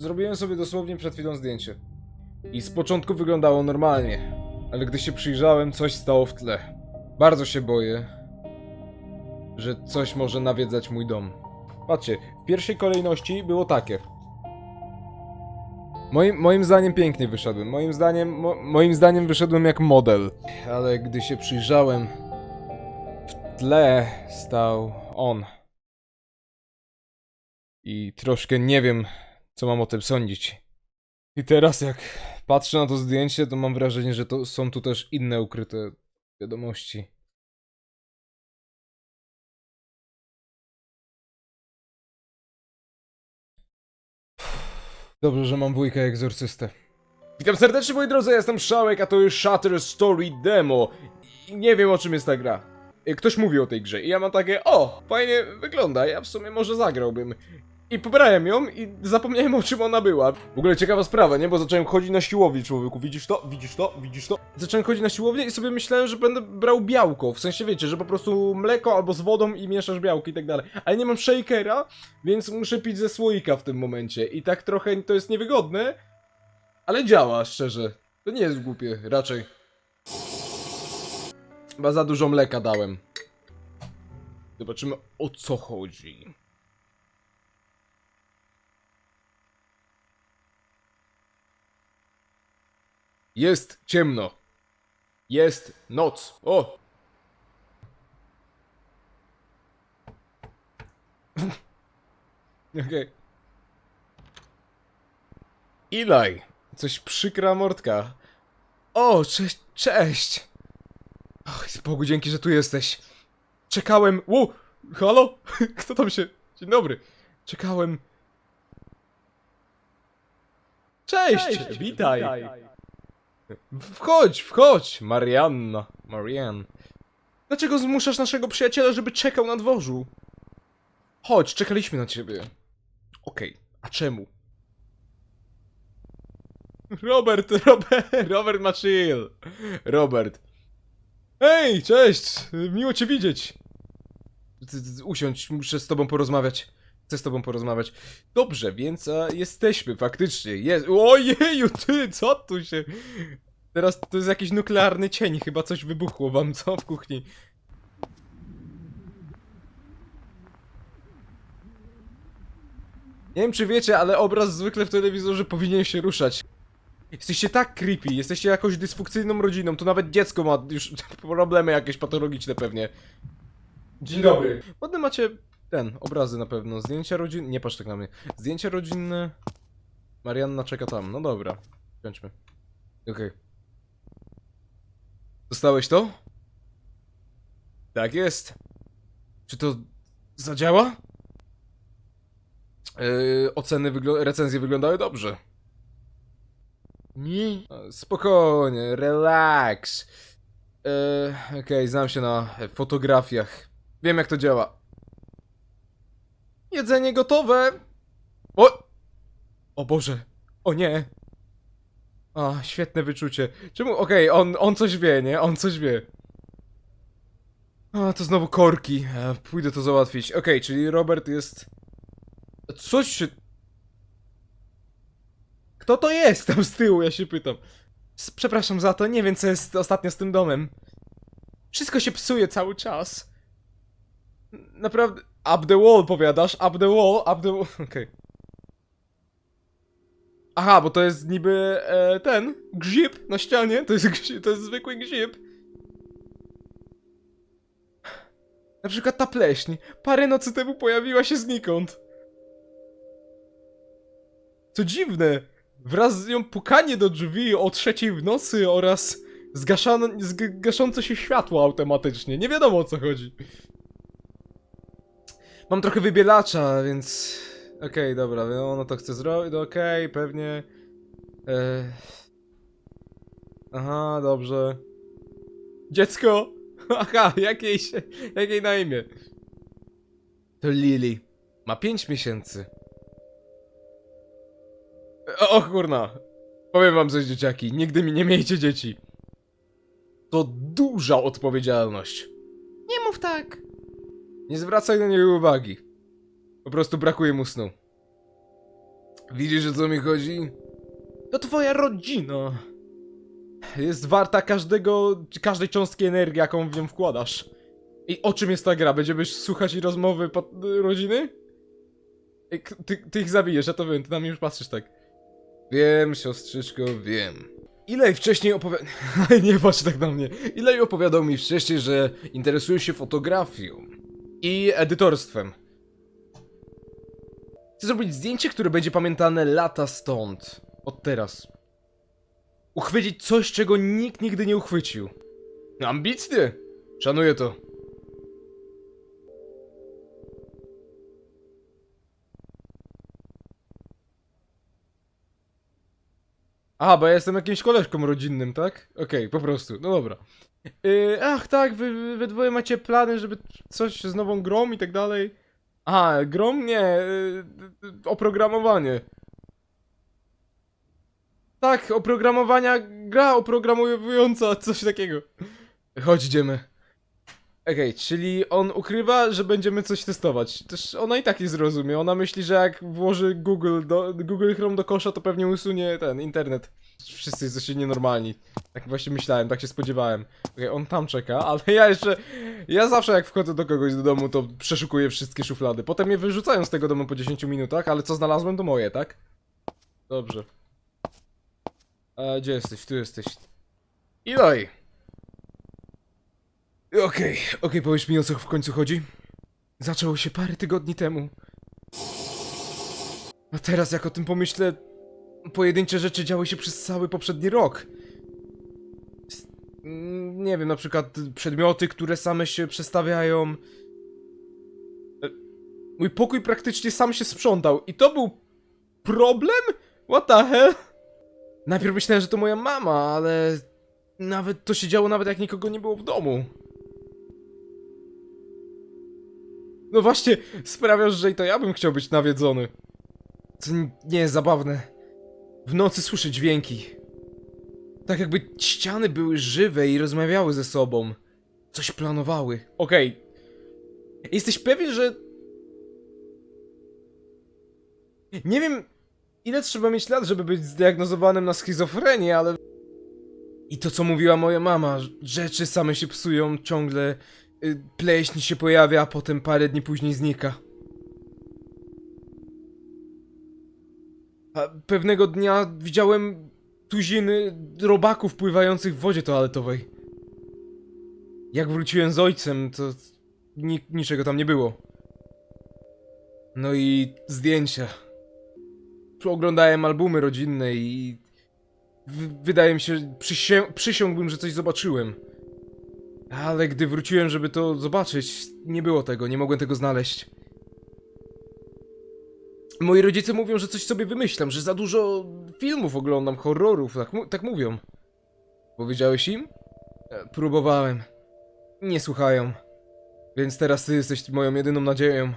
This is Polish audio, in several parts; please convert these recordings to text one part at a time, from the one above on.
Zrobiłem sobie dosłownie przed chwilą zdjęcie. I z początku wyglądało normalnie, ale gdy się przyjrzałem, coś stało w tle. Bardzo się boję, że coś może nawiedzać mój dom. Patrzcie, w pierwszej kolejności było takie. Moim, moim zdaniem pięknie wyszedłem. Moim zdaniem, mo, moim zdaniem wyszedłem jak model. Ale gdy się przyjrzałem, w tle stał on. I troszkę nie wiem, co mam o tym sądzić. I teraz jak patrzę na to zdjęcie, to mam wrażenie, że to są tu też inne ukryte wiadomości. Dobrze, że mam wujka egzorcystę. Witam serdecznie moi drodzy, jestem Szałek, a to jest Shutter Story Demo. I nie wiem o czym jest ta gra. Ktoś mówi o tej grze i ja mam takie, o, fajnie wygląda, ja w sumie może zagrałbym. I pobrałem ją i zapomniałem o czym ona była. W ogóle ciekawa sprawa, nie? Bo zacząłem chodzić na siłownię, człowieku. Widzisz to? Widzisz to? Widzisz to? Zacząłem chodzić na siłownię i sobie myślałem, że będę brał białko. W sensie wiecie, że po prostu mleko albo z wodą i mieszasz białko i tak dalej. Ale nie mam shakera, więc muszę pić ze słoika w tym momencie. I tak trochę to jest niewygodne, ale działa, szczerze. To nie jest głupie, raczej. Chyba za dużo mleka dałem. Zobaczymy o co chodzi. Jest ciemno. Jest noc. O! Okej. Ilaj. Coś przykra mordka. O, cześć, cześć. Och, Bogu dzięki, że tu jesteś. Czekałem. Ło! Halo? Kto tam się. Dzień dobry. Czekałem. Cześć! witaj. Wchodź, wchodź, Marianna. Marianne. Dlaczego zmuszasz naszego przyjaciela, żeby czekał na dworzu? Chodź, czekaliśmy na ciebie. Okej, a czemu? Robert, Robert, Robert ma. Robert. Hej, cześć, miło cię widzieć. Usiądź, muszę z tobą porozmawiać. Chcę z tobą porozmawiać. Dobrze, więc a, jesteśmy, faktycznie. Jest. Ojeju, ty, co tu się. Teraz to jest jakiś nuklearny cień, chyba coś wybuchło wam, co w kuchni. Nie wiem czy wiecie, ale obraz zwykle w telewizorze powinien się ruszać. Jesteście tak creepy, jesteście jakąś dysfunkcyjną rodziną, to nawet dziecko ma już problemy jakieś patologiczne pewnie. Dzień dobry. Ładne macie ten, obrazy na pewno. Zdjęcia rodzinne. Nie patrz tak na mnie. Zdjęcia rodzinne. Marianna czeka tam. No dobra. Kończmy. Okej. Dostałeś to? Tak jest. Czy to zadziała? Yy, oceny, wygl- recenzje wyglądały dobrze. Nie. Spokojnie, relax. Yy, Okej, znam się na fotografiach. Wiem jak to działa. Jedzenie gotowe! O! O Boże! O nie! A, świetne wyczucie. Czemu? Okej, on, on coś wie, nie? On coś wie. A, to znowu korki. E, pójdę to załatwić. Okej, czyli Robert jest... Coś się... Kto to jest tam z tyłu, ja się pytam. Przepraszam za to, nie wiem co jest ostatnio z tym domem. Wszystko się psuje cały czas. Naprawdę. Up the wall, powiadasz? Up the wall, up the wall. Okej. Aha, bo to jest niby e, ten grzyb na ścianie. To jest, to jest zwykły grzyb. Na przykład ta pleśń. Parę nocy temu pojawiła się znikąd. Co dziwne, wraz z nią pukanie do drzwi o trzeciej w nocy oraz zgaszane, zg- gaszące się światło automatycznie. Nie wiadomo o co chodzi. Mam trochę wybielacza, więc... Okej, dobra, no ono to chce zrobić, no okej, pewnie... E... Aha, dobrze. Dziecko! Aha, jak jej się... jak jej na imię? To Lily. Ma 5 miesięcy. E, O kurna. Powiem wam coś, dzieciaki. Nigdy mi nie miejcie dzieci. To duża odpowiedzialność. Nie mów tak. Nie zwracaj na niego uwagi. Po prostu brakuje mu snu. Widzisz o co mi chodzi? To twoja rodzina. Jest warta każdego, każdej cząstki energii, jaką w nią wkładasz. I o czym jest ta gra? Będziemy słuchać i rozmowy pod, rodziny? Ej, k- Ty, ty ich zabijesz, ja to wiem, ty na mnie już patrzysz tak. Wiem, siostrzyczko, wiem. Ile wcześniej opowiadał... Nie patrz tak na mnie. Ile opowiadał mi wcześniej, że interesuje się fotografią i edytorstwem. Chcę zrobić zdjęcie, które będzie pamiętane lata stąd. Od teraz. Uchwycić coś, czego nikt nigdy nie uchwycił. Ambitnie! Szanuję to. Aha, bo ja jestem jakimś koleżką rodzinnym, tak? Okej, po prostu, no dobra. Yy, ach tak, wy, wy, wy dwoje macie plany, żeby coś z nową grą i tak dalej. Aha, grom? Nie, yy, oprogramowanie. Tak, oprogramowania, gra oprogramowująca, coś takiego. Chodź, idziemy. Okej, czyli on ukrywa, że będziemy coś testować. Też ona i tak nie zrozumie. Ona myśli, że jak włoży Google, do, Google Chrome do kosza, to pewnie usunie ten internet. Wszyscy jesteście nienormalni. Tak właśnie myślałem, tak się spodziewałem. Okej, on tam czeka, ale ja jeszcze. Ja zawsze jak wchodzę do kogoś do domu, to przeszukuję wszystkie szuflady. Potem mnie wyrzucają z tego domu po 10 minutach, ale co znalazłem, to moje, tak? Dobrze. A gdzie jesteś? Tu jesteś. Iloj! Okej, okej, powiedz mi o co w końcu chodzi? Zaczęło się parę tygodni temu. A teraz jak o tym pomyślę, pojedyncze rzeczy działy się przez cały poprzedni rok. Mm, Nie wiem, na przykład przedmioty, które same się przestawiają. E, Mój pokój praktycznie sam się sprzątał i to był problem? What the hell? Najpierw myślałem, że to moja mama, ale nawet to się działo nawet jak nikogo nie było w domu. No właśnie, sprawiasz, że i to ja bym chciał być nawiedzony. Co nie jest zabawne. W nocy słyszę dźwięki. Tak jakby ściany były żywe i rozmawiały ze sobą. Coś planowały. Okej. Jesteś pewien, że... Nie wiem, ile trzeba mieć lat, żeby być zdiagnozowanym na schizofrenię, ale... I to, co mówiła moja mama, rzeczy same się psują ciągle, pleśń się pojawia, a potem parę dni później znika. A pewnego dnia widziałem tuziny robaków pływających w wodzie toaletowej. Jak wróciłem z ojcem, to ni niczego tam nie było. No i zdjęcia. Oglądałem albumy rodzinne i wydaje mi się, przysię przysiągłbym, że coś zobaczyłem. Ale gdy wróciłem, żeby to zobaczyć, nie było tego, nie mogłem tego znaleźć. Moi rodzice mówią, że coś sobie wymyślam, że za dużo filmów oglądam, horrorów, tak, tak mówią. Powiedziałeś im? E, Próbowałem. Nie słuchają. Więc teraz ty jesteś moją jedyną nadzieją.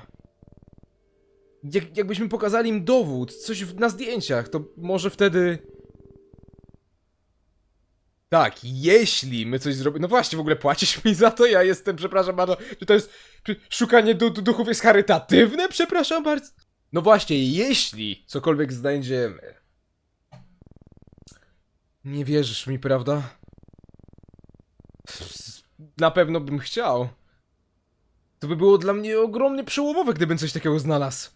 Jak, jakbyśmy pokazali im dowód, coś w, na zdjęciach, to może wtedy... Tak, jeśli my coś zrobimy. No właśnie, w ogóle płacisz mi za to? Ja jestem, przepraszam bardzo. Czy to jest. Czy szukanie du du duchów jest charytatywne? Przepraszam bardzo. No właśnie, jeśli cokolwiek znajdziemy. Nie wierzysz mi, prawda? Na pewno bym chciał. To by było dla mnie ogromnie przełomowe, gdybym coś takiego znalazł.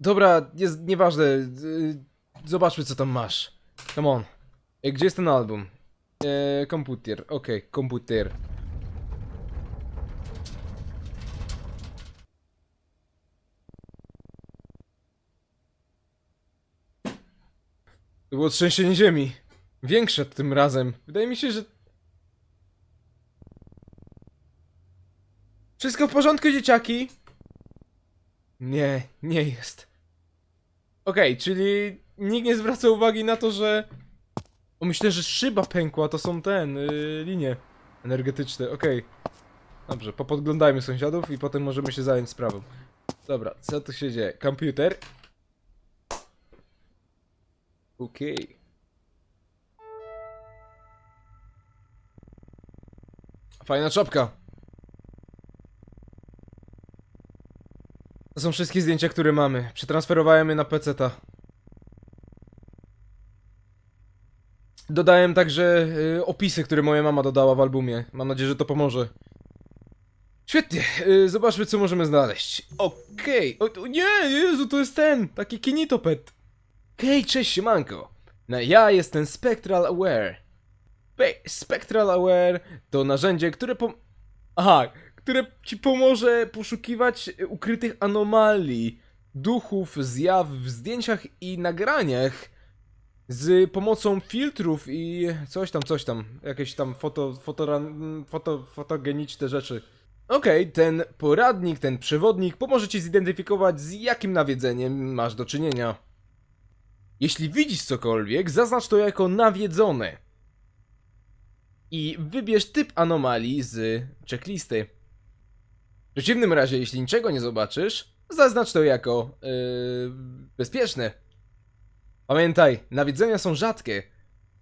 Dobra, jest nieważne. y, Zobaczmy, co tam masz. Come on. E, Gdzie jest ten album? Eee, komputer, okej, komputer. To było trzęsienie ziemi. Większe tym razem. Wydaje mi się, że... Wszystko w porządku, dzieciaki? Nie, nie jest. Okej, czyli nikt nie zwraca uwagi na to, że... O, myślę, że szyba pękła, to są ten, yy, linie energetyczne, okej. Dobrze, popodglądajmy sąsiadów i potem możemy się zająć sprawą. Dobra, co tu się dzieje? Komputer. Okej. Fajna czapka. To są wszystkie zdjęcia, które mamy. Przetransferowałem je na PC-ta. Dodałem także y, opisy, które moja mama dodała w albumie. Mam nadzieję, że to pomoże. Świetnie, y, zobaczmy co możemy znaleźć. Okej, o, o nie, Jezu, to jest ten, taki kinitopet. Hej, cześć, siemanko. No ja jestem Spectral Aware. Pe- Spectral Aware to narzędzie, które pom... Aha, które ci pomoże poszukiwać y, ukrytych anomalii, duchów, zjaw w zdjęciach i nagraniach z pomocą filtrów i coś tam, coś tam, jakieś tam foto, foto, fotogeniczne rzeczy. Okej, ten poradnik, ten przewodnik pomoże ci zidentyfikować z jakim nawiedzeniem masz do czynienia. Jeśli widzisz cokolwiek, zaznacz to jako nawiedzone. I wybierz typ anomalii z checklisty. W przeciwnym razie, jeśli niczego nie zobaczysz, zaznacz to jako yy, bezpieczne. Pamiętaj, nawiedzenia są rzadkie.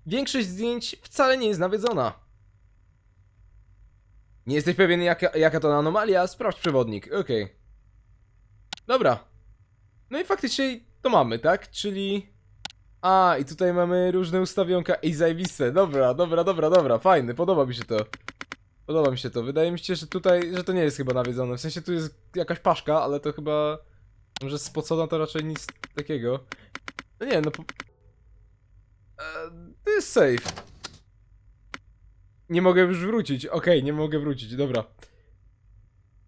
Większość zdjęć wcale nie jest nawiedzona. Nie jesteś pewien jaka, jaka to anomalia? Sprawdź przewodnik, okej. Dobra. No i faktycznie to mamy, tak? Czyli... A, i tutaj mamy różne ustawionka i zajebiste. Dobra, dobra, dobra, dobra, fajny, podoba mi się to. Podoba mi się to. Wydaje mi się, że tutaj, że to nie jest chyba nawiedzone. W sensie tu jest jakaś paszka, ale to chyba... Może spocona to raczej nic takiego. No nie, no po... E, To jest safe. Nie mogę już wrócić. Okej, nie mogę wrócić, dobra.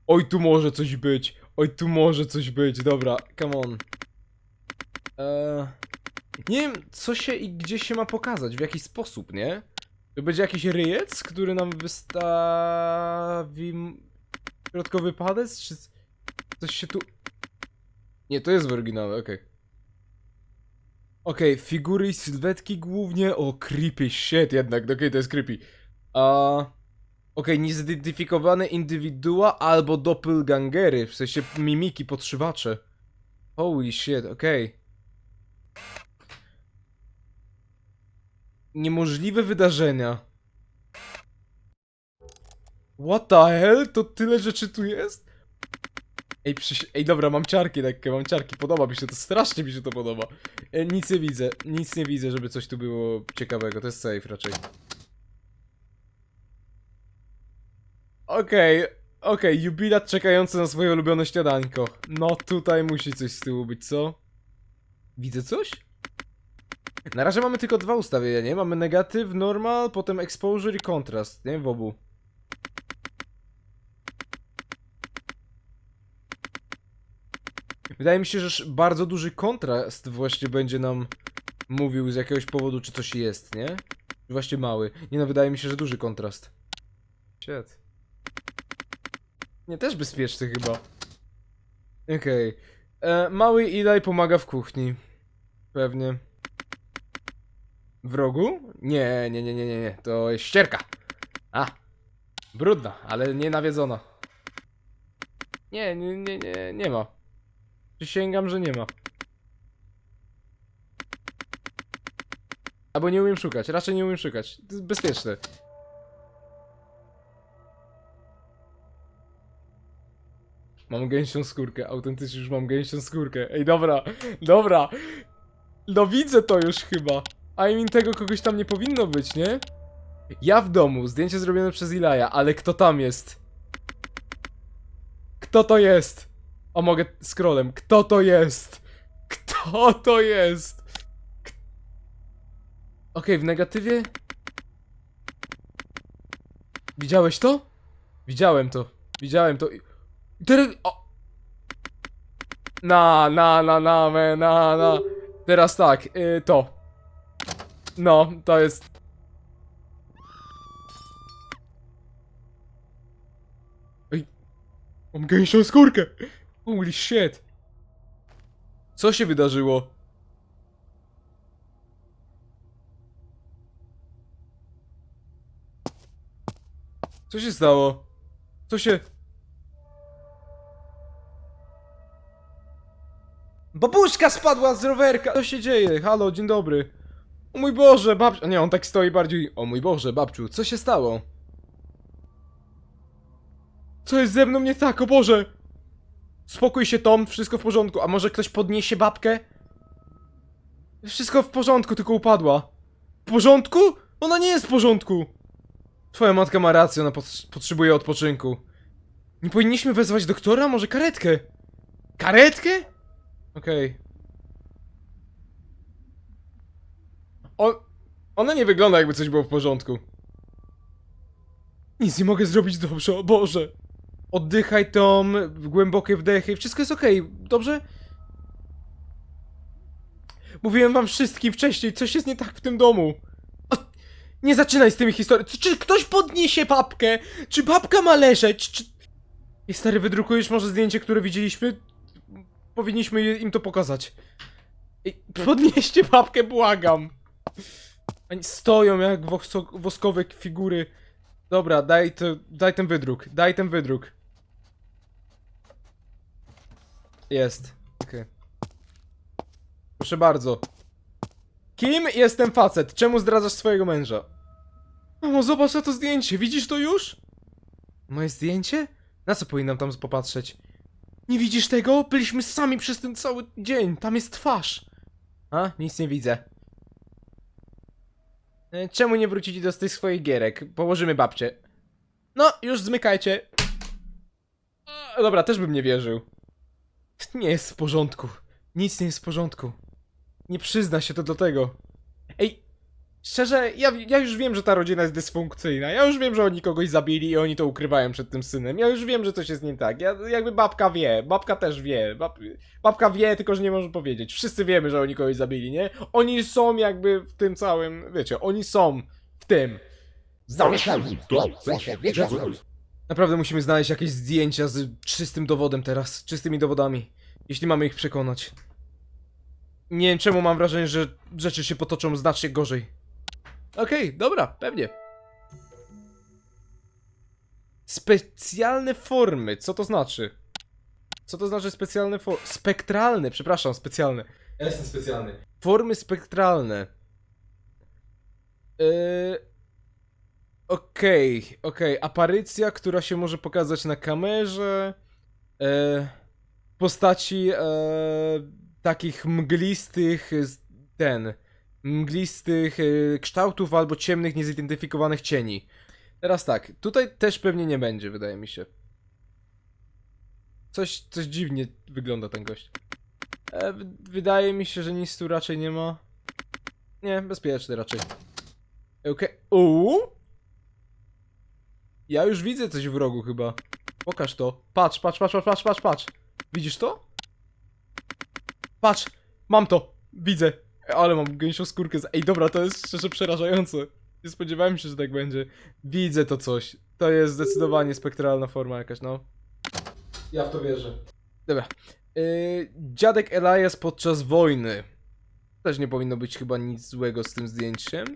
Oj, tu może coś być. Oj, tu może coś być, dobra, come on. Eee, nie wiem, co się i gdzie się ma pokazać, w jaki sposób, nie? To będzie jakiś ryjec, który nam wystawi... Środkowy padec, czy coś się tu... Nie, to jest w oryginale, okej. Okej, figury i sylwetki głównie. O, creepy shit jednak, okej, to jest creepy. A... Okej, niezidentyfikowane indywidua albo doppelgangery, w sensie mimiki, podszywacze. Holy shit, okej. Niemożliwe wydarzenia. What the hell? To tyle rzeczy tu jest? Ej, przyś... Ej, dobra, mam ciarki lekkie, mam ciarki, podoba mi się to, strasznie mi się to podoba. E, nic nie widzę, nic nie widzę, żeby coś tu było ciekawego, to jest safe raczej. Okej, okej, jubilat czekający na swoje ulubione śniadanko. No tutaj musi coś z tyłu być, co? Widzę coś? Na razie mamy tylko dwa ustawienia, nie? Mamy negatyw, normal, potem exposure i kontrast, nie? W obu. Wydaje mi się, że bardzo duży kontrast właśnie będzie nam mówił z jakiegoś powodu, czy coś jest, nie? Właśnie mały. Nie no, wydaje mi się, że duży kontrast. Shit. Nie, też bezpieczny chyba. Okej. E, Mały Eli pomaga w kuchni. Pewnie. W rogu? Nie, nie, nie, nie, nie, nie. To jest ścierka. A. Brudna, ale nie nawiedzona. Nie, nie, nie, nie, nie ma. Przysięgam, że nie ma. Albo nie umiem szukać, raczej nie umiem szukać. To jest bezpieczne. Mam gęsią skórkę, autentycznie już mam gęsią skórkę. Ej, dobra, dobra. No widzę to już chyba. I mean, tego kogoś tam nie powinno być, nie? Ja w domu, zdjęcie zrobione przez Ilaja, ale kto tam jest? Kto to jest? O, mogę scrollem. Kto to jest? Kto to jest? K- Okej, w negatywie... Widziałeś to? Widziałem to. Widziałem to. Teraz... Na, na, na, na, me, na, na. Teraz tak, y, to. No, to jest... Ej, mam gęsią skórkę! Holy shit! Co się wydarzyło? Co się stało? Co się... Babuszka spadła z rowerka! Co się dzieje? Halo, dzień dobry. O mój Boże, babciu... Nie, on tak stoi bardziej... O mój Boże, babciu, co się stało? Co jest ze mną nie tak, o Boże! Spokój się, Tom, wszystko w porządku. A może ktoś podniesie babkę? Wszystko w porządku, tylko upadła. porządku? Ona nie jest w porządku! Twoja matka ma rację, ona pot potrzebuje odpoczynku. Nie powinniśmy wezwać doktora? Może karetkę? Karetkę? Okej. O... Ona nie wygląda jakby coś było w porządku. Nic nie mogę zrobić dobrze, o Boże. Oddychaj Tom, głębokie wdechy, wszystko jest okej, dobrze? Mówiłem wam wszystkim wcześniej, coś jest nie tak w tym domu. Nie zaczynaj z tymi historiami. Czy ktoś podniesie papkę? Czy babka ma leżeć? Czy... I stary, wydrukujesz może zdjęcie, które widzieliśmy? Powinniśmy im to pokazać. Podnieście papkę, błagam. Oni stoją jak wosko- woskowe figury. Dobra, daj, to, daj ten wydruk, daj ten wydruk. Jest. Okej. Proszę bardzo. Kim jest ten facet? Czemu zdradzasz swojego męża? Mamo, zobacz na to zdjęcie, widzisz to już? Moje zdjęcie? Na co powinnam tam popatrzeć? Nie widzisz tego? Byliśmy sami przez ten cały dzień, tam jest twarz. A? Nic nie widzę. E, Czemu nie wrócić do tych swoich gierek? Położymy babcię. No, już zmykajcie. E, Dobra, też bym nie wierzył. Nie jest w porządku. Nic nie jest w porządku. Nie przyzna się to do tego. Ej, szczerze, ja, ja już wiem, że ta rodzina jest dysfunkcyjna. Ja już wiem, że oni kogoś zabili i oni to ukrywają przed tym synem. Ja już wiem, że coś jest nie tak. Ja, jakby babka wie, babka też wie. Bab, babka wie, tylko że nie może powiedzieć. Wszyscy wiemy, że oni kogoś zabili, nie? Oni są jakby w tym całym, wiecie, oni są w tym. Naprawdę musimy znaleźć jakieś zdjęcia z czystym dowodem teraz, czystymi dowodami, jeśli mamy ich przekonać. Nie wiem czemu mam wrażenie, że rzeczy się potoczą znacznie gorzej. Okej, dobra, pewnie. Specjalne formy, co to znaczy? Co to znaczy specjalne formy? Spektralne, przepraszam, specjalne. Ja jestem specjalny. Formy spektralne. Yy... Okej, okej. Aparycja, która się może pokazać na kamerze. E, postaci e, takich mglistych, ten, mglistych e, kształtów albo ciemnych, niezidentyfikowanych cieni. Teraz tak, tutaj też pewnie nie będzie, wydaje mi się. Coś, coś dziwnie wygląda ten gość. E, wydaje mi się, że nic tu raczej nie ma. Nie, bezpieczny raczej. Okej. Uuu? Ja już widzę coś w rogu chyba. Pokaż to. Patrz, patrz, patrz, patrz, patrz, patrz. Widzisz to? Patrz, mam to. Widzę. Ale mam gęsią skórkę. z- Ej, dobra, to jest szczerze przerażające. Nie spodziewałem się, że tak będzie. Widzę to coś. To jest zdecydowanie spektralna forma jakaś, no. Ja w to wierzę. Dobra. Yy, dziadek Elias podczas wojny. Też nie powinno być chyba nic złego z tym zdjęciem.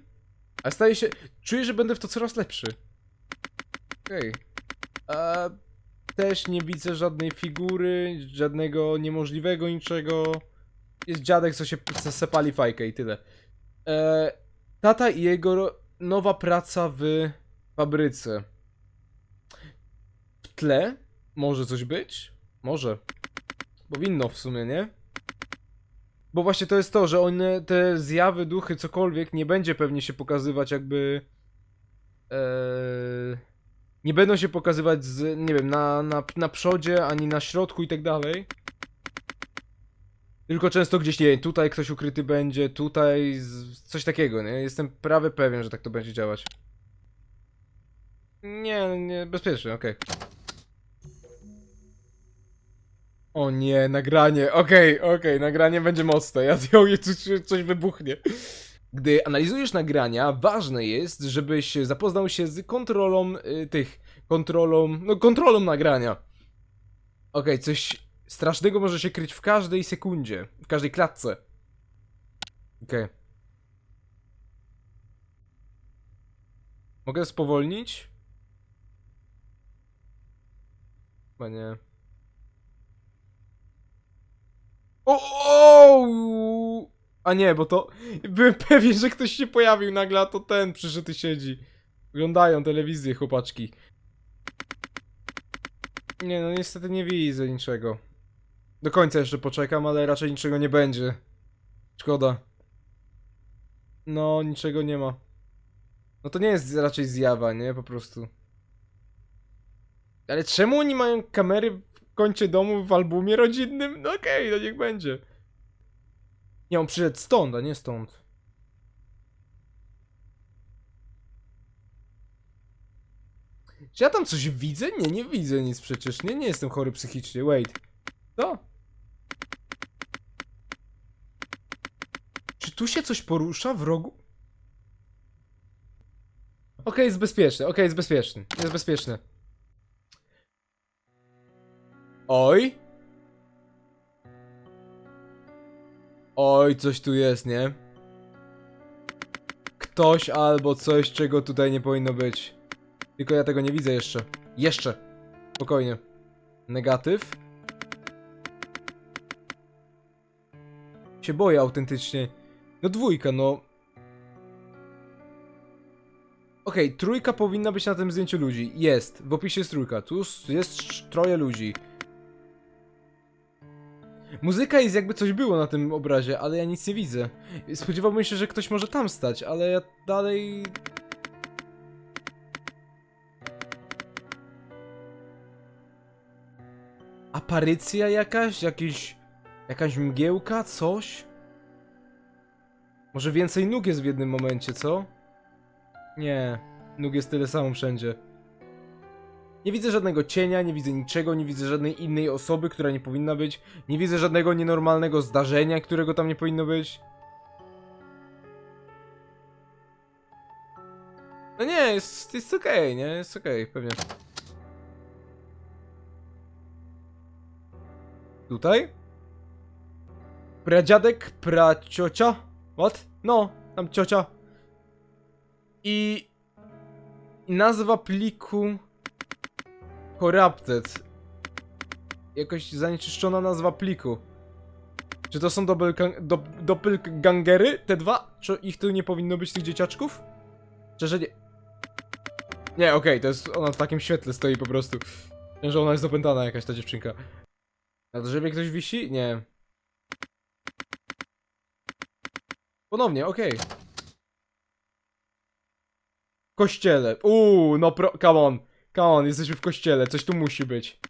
A staje się... Czuję, że będę w to coraz lepszy. Okej. A Też nie widzę żadnej figury, żadnego niemożliwego niczego. Jest dziadek, co się co se pali fajkę i tyle. E, tata i jego nowa praca w fabryce. W tle może coś być? Może. Powinno w sumie, nie? Bo właśnie to jest to, że one, te zjawy, duchy, cokolwiek nie będzie pewnie się pokazywać jakby... Eee, nie będą się pokazywać z, nie wiem, na, na, na przodzie, ani na środku i tak dalej. Tylko często gdzieś, nie tutaj ktoś ukryty będzie, tutaj z, coś takiego, nie? Jestem prawie pewien, że tak to będzie działać. Nie, nie, bezpiecznie, okej. O nie, nagranie, okej, okej, nagranie będzie mocne, ja coś wybuchnie. Gdy analizujesz nagrania, ważne jest, żebyś zapoznał się z kontrolą y, tych, kontrolą, no kontrolą nagrania. Okej, coś strasznego może się kryć w każdej sekundzie, w każdej klatce. Okej. Mogę spowolnić? Chyba nie. O, o! A nie, bo to. Byłem pewien, że ktoś się pojawił nagle, a to ten przyszedł i siedzi. Oglądają telewizję, chłopaczki. Nie, no niestety nie widzę niczego. Do końca jeszcze poczekam, ale raczej niczego nie będzie. Szkoda. No, niczego nie ma. No to nie jest raczej zjawa, nie? Po prostu. Ale czemu oni mają kamery w kącie domu w albumie rodzinnym? No okej, no niech będzie. Nie, on przyszedł stąd, a nie stąd. Czy ja tam coś widzę? Nie, nie widzę nic przecież. Nie, nie jestem chory psychicznie. Wait. Co? Czy tu się coś porusza w rogu? Okej, jest bezpieczny, okej, jest bezpieczny. Jest bezpieczny. Oj. Oj, coś tu jest, nie? Ktoś albo coś, czego tutaj nie powinno być. Tylko ja tego nie widzę jeszcze. Jeszcze. Spokojnie. Negatyw. Się boję autentycznie. No dwójka, no. Okej, trójka powinna być na tym zdjęciu ludzi. Jest. W opisie jest trójka. Tu jest troje ludzi. Muzyka jest jakby coś było na tym obrazie, ale ja nic nie widzę. Spodziewałbym się, że ktoś może tam stać, ale ja dalej... Aparycja jakaś? Jakiś... Jakaś mgiełka? Coś? Może więcej nóg jest w jednym momencie, co? Nie, nóg jest tyle samo wszędzie. Nie widzę żadnego cienia, nie widzę niczego, nie widzę żadnej innej osoby, która nie powinna być. Nie widzę żadnego nienormalnego zdarzenia, którego tam nie powinno być. No nie, jest, jest okej, nie? Jest okej, pewnie. Tutaj? Pradziadek, praciocia? What? No, tam ciocia. I nazwa pliku... Corrupted. Jakoś zanieczyszczona nazwa pliku. Czy to są doppelgang- do, doppelgangery? Te dwa? Czy ich tu nie powinno być, tych dzieciaczków? Szczerze nie... Nie, okej, to jest... Ona w takim świetle stoi po prostu. Wiem, że ona jest opętana jakaś ta dziewczynka. Na drzewie ktoś wisi? Nie. Ponownie, okej. W kościele. Uuu, no pro... Come on. Come on, jesteśmy w kościele. Coś tu musi być.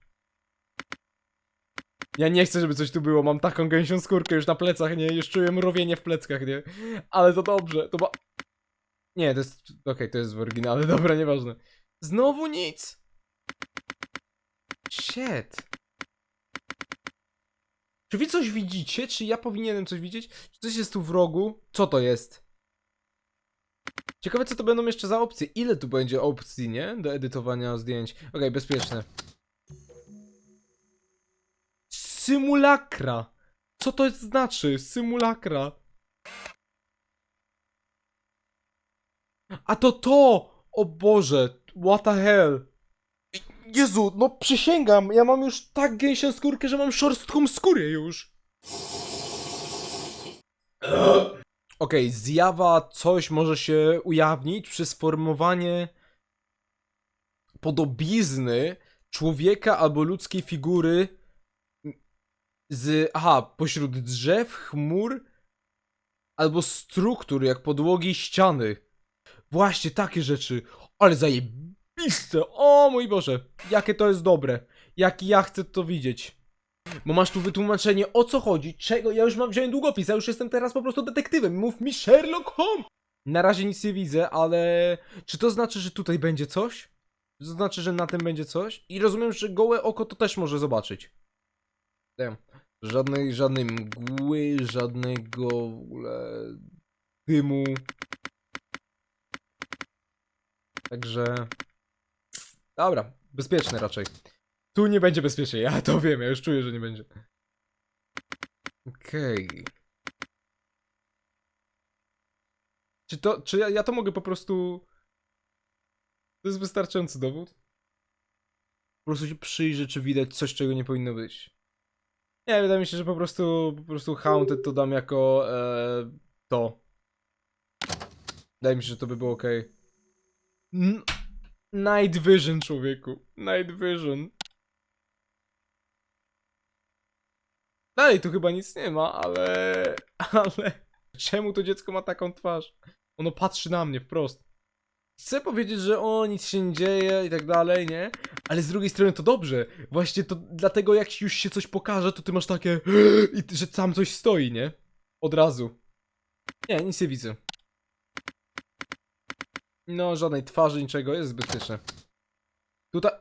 Ja nie chcę, żeby coś tu było. Mam taką gęsią skórkę już na plecach, nie? Już czuję mrowienie w pleckach, nie? Ale to dobrze. To ma... Nie, to jest... Okej, to jest w oryginale. Dobra, nieważne. Znowu nic. Shit. Czy wy coś widzicie? Czy ja powinienem coś widzieć? Czy coś jest tu w rogu? Co to jest? Ciekawe, co to będą jeszcze za opcje. Ile tu będzie opcji, nie? Do edytowania zdjęć. Okej, bezpieczne. Symulakra. Co to znaczy? Symulakra. A to to! O Boże, what the hell? Jezu, no przysięgam, ja mam już tak gęsią skórkę, że mam szorstką skórę już. Okej, zjawa coś może się ujawnić przez formowanie podobizny człowieka albo ludzkiej figury z, aha, pośród drzew, chmur albo struktur jak podłogi i ściany. Właśnie takie rzeczy. Ale zajebiste. O mój Boże, jakie to jest dobre. Jak ja chcę to widzieć. Bo masz tu wytłumaczenie o co chodzi, czego. Ja już mam wziąłem długopis, ja już jestem teraz po prostu detektywem. Mów mi Sherlock Holmes! Na razie nic nie widzę, ale. Czy to znaczy, że tutaj będzie coś? To znaczy, że na tym będzie coś? I rozumiem, że gołe oko to też może zobaczyć. Damn. Żadnej, żadnej mgły, żadnego w ogóle dymu. Także. Dobra, bezpieczne raczej. Tu nie będzie bezpiecznie, ja to wiem, ja już czuję, że nie będzie. Okej. Czy to, czy ja, ja to mogę po prostu... To jest wystarczający dowód? Po prostu się przyjrzeć, czy widać coś, czego nie powinno być. Nie, wydaje mi się, że po prostu, po prostu Haunted to dam jako e, to. Wydaje mi się, że to by było ok. Night Vision, człowieku. Night Vision. Dalej tu chyba nic nie ma, ale... Ale... Czemu to dziecko ma taką twarz? Ono patrzy na mnie wprost. Chcę powiedzieć, że o, nic się nie dzieje i tak dalej, nie? Ale z drugiej strony to dobrze. Właśnie to dlatego jak już się coś pokaże, to ty masz takie i że tam coś stoi, nie? Od razu. Nie, nic nie widzę. No, żadnej twarzy, niczego, jest bezpieczne. Tutaj...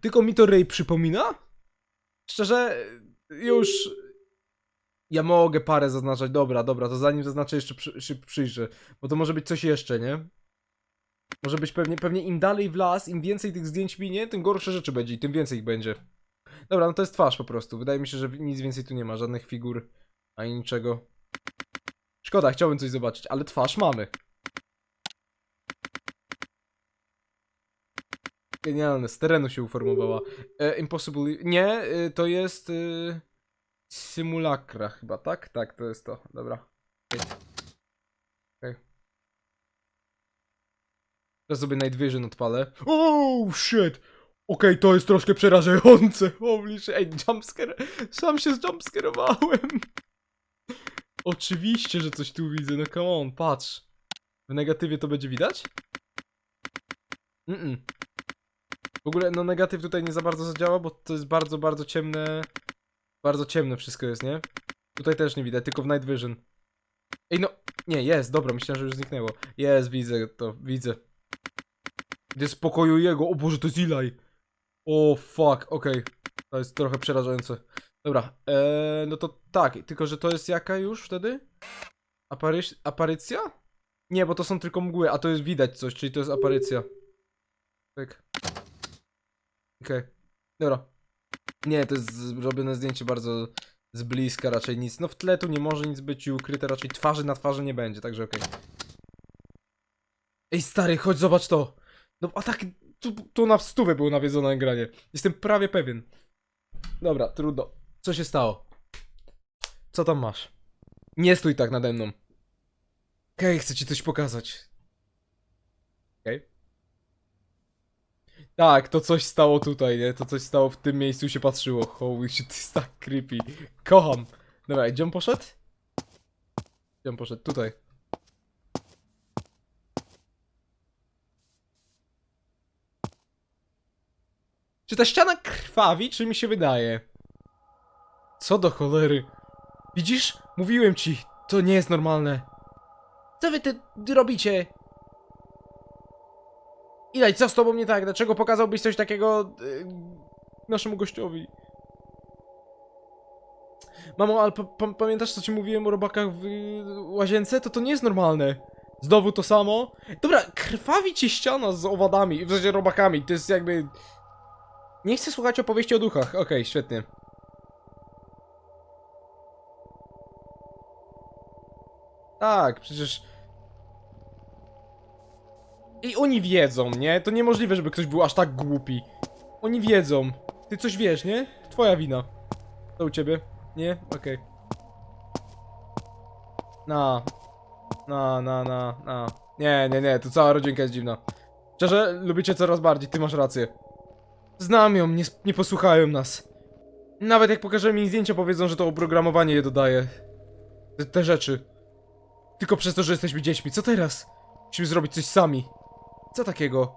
Tylko mi to Ray przypomina? Szczerze, już... Ja mogę parę zaznaczać, dobra, dobra, to zanim zaznaczę jeszcze przy, się przyjrzę, bo to może być coś jeszcze, nie? Może być pewnie, pewnie im dalej w las, im więcej tych zdjęć minie, tym gorsze rzeczy będzie i tym więcej ich będzie. Dobra, no to jest twarz po prostu. Wydaje mi się, że nic więcej tu nie ma, żadnych figur, ani niczego. Szkoda, chciałbym coś zobaczyć, ale twarz mamy. Genialne, z terenu się uformowała. E, impossible. Nie, e, to jest. E, symulakra chyba, tak? Tak, to jest to. Dobra. Okej. Okay. Teraz sobie Night Vision odpalę. Oh shit! Okej, to jest troszkę przerażające. Holy shit. Ej, jumpscare. Sam się zjumpscarowałem. Oczywiście, że coś tu widzę. No come on, patrz. W negatywie to będzie widać? Mm, -mm. W ogóle, no negatyw tutaj nie za bardzo zadziała, bo to jest bardzo, bardzo ciemne. Bardzo ciemne wszystko jest, nie? Tutaj też nie widać, tylko w Night Vision. Ej, no. Nie, jest, dobra, myślałem, że już zniknęło. Jest, widzę to, widzę. Gdzie z pokoju jego, o Boże, to jest Eli. O, fuck, okej. To jest trochę przerażające. Dobra, eee, no to tak, tylko że to jest jaka już wtedy? Apary aparycja? Nie, bo to są tylko mgły, a to jest widać coś, czyli to jest aparycja. Tak. Okej. Dobra. Nie, to jest zrobione zdjęcie bardzo z bliska, raczej nic. No w tle tu nie może nic być i ukryte, raczej twarzy na twarzy nie będzie, także okej. Ej stary, chodź zobacz to. No a tak, tu, tu na stówę było nawiedzone nagranie. Jestem prawie pewien. Dobra, trudno. Co się stało? Co tam masz? Nie stój tak nade mną. Okej, chcę ci coś pokazać. Okej. Tak, to coś stało tutaj, nie? To coś stało w tym miejscu się patrzyło. Holy shit, to jest tak creepy. Kocham. Dobra, gdzie on poszedł? Gdzie on poszedł? Tutaj. Czy ta ściana krwawi, czy mi się wydaje? Co do cholery? Widzisz? Mówiłem ci, to nie jest normalne. Co wy ty robicie? Ilaj, co z tobą nie tak? Dlaczego pokazałbyś coś takiego yy, naszemu gościowi? Mamo, ale pa- pa- pamiętasz co ci mówiłem o robakach w y, łazience? To to nie jest normalne. Znowu to samo? Dobra, krwawi ci ściana z owadami, w sensie robakami, to jest jakby... Nie chcę słuchać opowieści o duchach, okej, świetnie. Tak, przecież... I oni wiedzą, nie? To niemożliwe, żeby ktoś był aż tak głupi. Oni wiedzą. Ty coś wiesz, nie? Twoja wina. To u ciebie? Nie? Okej. Na. Na, na, na, na. Nie, nie, nie, to cała rodzinka jest dziwna. Szczerze, lubicie coraz bardziej, ty masz rację. Znam ją, nie, nie posłuchają nas. Nawet jak pokażemy im zdjęcia, powiedzą, że to oprogramowanie je dodaje. Te, te rzeczy. Tylko przez to, że jesteśmy dziećmi. Co teraz? Musimy zrobić coś sami. Co takiego?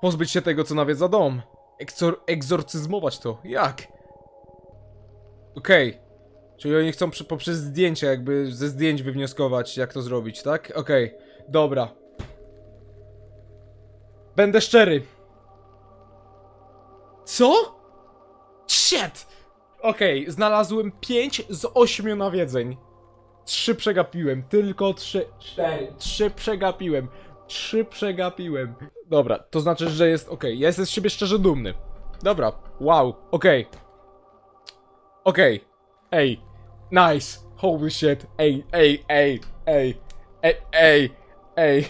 Pozbyć się tego, co nawiedza dom. Egzor egzorcyzmować to. Jak? Okej. Czyli oni chcą poprzez zdjęcia, jakby ze zdjęć wywnioskować, jak to zrobić, tak? Okej. Dobra. Będę szczery. Co? Shit! Okej, znalazłem 5 z 8 nawiedzeń. Trzy przegapiłem, tylko trzy. Cztery. Trzy przegapiłem. Trzy przegapiłem. Dobra, to znaczy, że jest ok. Ja jestem z siebie szczerze dumny. Dobra, wow, okej. Okej. Ej. Nice. Holy shit. Ej, ej, ej, ej. Ej, ej, ej.